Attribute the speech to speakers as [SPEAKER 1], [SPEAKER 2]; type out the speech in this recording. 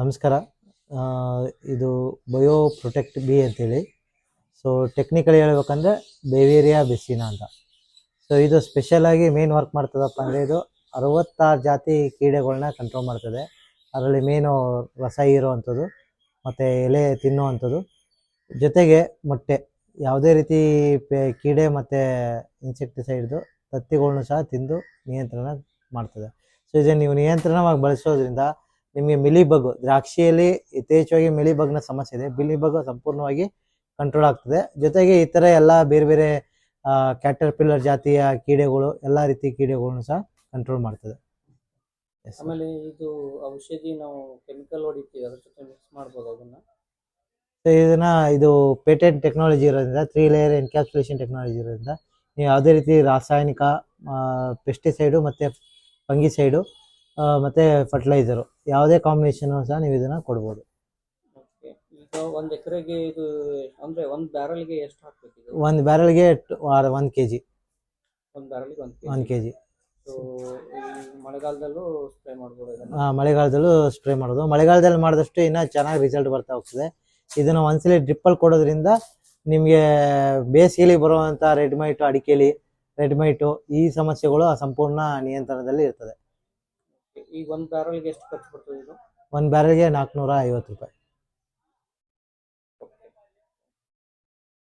[SPEAKER 1] ನಮಸ್ಕಾರ. ಇದು bio protect B ಅಂತೇಳಿ. ಸೊ ಟೆಕ್ನಿಕಲಿ ಹೇಳ್ಬೇಕಂದ್ರೆ ಬೇವೇರಿಯಾ ಬೆಸಿನ ಅಂತ. ಸೊ ಇದು ಸ್ಪೆಷಲಾಗಿ ಮೇನ್ ವರ್ಕ್ ಮಾಡ್ತದಪ್ಪ ಅಂದರೆ ಇದು ಅರವತ್ತಾರು ಜಾತಿ ಕೀಡೆಗಳನ್ನ ಕಂಟ್ರೋಲ್ ಮಾಡ್ತದೆ. ಅದರಲ್ಲಿ ಮೇನು ರಸ ಇರೋವಂಥದ್ದು, ಮತ್ತು ಎಲೆ ತಿನ್ನುವಂಥದ್ದು. ಜೊತೆಗೆ ಮೊಟ್ಟೆ, ಯಾವುದೇ ರೀತಿ ಪೆ, ಕೀಡೆ ಮತ್ತು ಇನ್ಸೆಕ್ಟಿಸೈಡ್ದು ತತ್ತಿಗಳನ್ನೂ ಸಹ ತಿಂದು ನಿಯಂತ್ರಣ ಮಾಡ್ತದೆ. ಸೊ ಇದನ್ನು ನೀವು ನಿಯಂತ್ರಣವಾಗಿ ಬಳಸೋದ್ರಿಂದ ನಿಮಗೆ ಮಿಲಿಬಗ್ ದ್ರಾಕ್ಷಿಯಲ್ಲಿ ಯಥೇಚ್ಛವಾಗಿ ಮಿಲಿಬಗ್ನ ಸಮಸ್ಯೆ ಇದೆ. ಮಿಲಿಬಗ್ ಸಂಪೂರ್ಣವಾಗಿ ಕಂಟ್ರೋಲ್ ಆಗ್ತದೆ. ಜೊತೆಗೆ ಇತರ ಎಲ್ಲ ಬೇರೆ ಬೇರೆ ಕ್ಯಾಟರ್ ಪಿಲ್ಲರ್ ಜಾತಿಯ ಕೀಡೆಗಳು ಎಲ್ಲ ರೀತಿ ಕೀಡೆಗಳನ್ನು ಸಹ ಕಂಟ್ರೋಲ್ ಮಾಡ್ತದೆ.
[SPEAKER 2] ಆಮೇಲೆ ಇದು ಔಷಧಿ ನಾವು ಕೆಮಿಕಲ್ ಹೊಡಿತೀವಿ ಅದ್ರ ಜೊತೆ ಮಿಕ್ಸ್ ಮಾಡ್ಬೋದು ಅದನ್ನ?
[SPEAKER 1] ಇದನ್ನ ಇದು ಪೇಟೆಂಟ್ ಟೆಕ್ನಾಲಜಿ ಇರೋದ್ರಿಂದ ತ್ರೀ ಲೇಯರ್ ಎನ್ಕ್ಯಾಪ್ಸುಲೇಷನ್ ಟೆಕ್ನಾಲಜಿ ಇರೋದ್ರಿಂದ ನೀವು ಯಾವುದೇ ರೀತಿ ರಾಸಾಯನಿಕ ಪೆಸ್ಟಿಸೈಡು ಮತ್ತು ಫಂಗಿಸೈಡು ಮತ್ತು ಫರ್ಟಿಲೈಸರು ಯಾವುದೇ ಕಾಂಬಿನೇಷನ್ ಸಹ ನೀವು ಇದನ್ನ ಕೊಡ್ಬೋದು.
[SPEAKER 2] Okay. ಈಗ ಒಂದ್ ಎಕರೆಗೆ ಇದು ಅಂದ್ರೆ ಒಂದ್ ಬ್ಯಾರಲ್ಗೆ ಎಷ್ಟು ಹಾಕ್ಬೇಕು ಇದು?
[SPEAKER 1] ಒಂದು ಬ್ಯಾರಲ್ಗೆ ಒಂದು ಕೆ ಜಿ
[SPEAKER 2] ಒಂದ್ ಬ್ಯಾರಲ್ಗೆ ಒಂದ್
[SPEAKER 1] ಒಂದು ಕೆ ಜಿ
[SPEAKER 2] ಸೊ ಮಳೆಗಾಲದಲ್ಲೂ ಸ್ಪ್ರೇ ಮಾಡ್ಬೋದು ಇದನ್ನ?
[SPEAKER 1] ಮಳೆಗಾಲದಲ್ಲೂ ಸ್ಪ್ರೇ ಮಾಡೋದು ಮಳೆಗಾಲದಲ್ಲಿ ಮಾಡಿದಷ್ಟು ಇನ್ನೂ ಚೆನ್ನಾಗಿ ರಿಸಲ್ಟ್ ಬರ್ತಾ ಹೋಗ್ತದೆ. ಇದನ್ನ ಒಂದ್ಸಲಿ ಡ್ರಿಪ್ಪಲ್ಲಿ ಕೊಡೋದ್ರಿಂದ ನಿಮಗೆ ಬೇಸಿಗೆಲಿ ಬರುವಂತ ರೆಡ್ ಮೈಟು ಅಡಿಕೆಲಿ ರೆಡ್ ಮೈಟು ಈ ಸಮಸ್ಯೆಗಳು ಸಂಪೂರ್ಣ ನಿಯಂತ್ರಣದಲ್ಲಿ ಇರ್ತದೆ.
[SPEAKER 2] ಈಗ ಒಂದ್ ಬ್ಯಾರಲ್ಗೆ ಎಷ್ಟು ಖರ್ಚು ಬರ್ತದೆ
[SPEAKER 1] ಒಂದು ಬ್ಯಾರಲ್ಗೆ ನಾಲ್ಕುನೂರ ಐವತ್ತು ರೂಪಾಯಿ.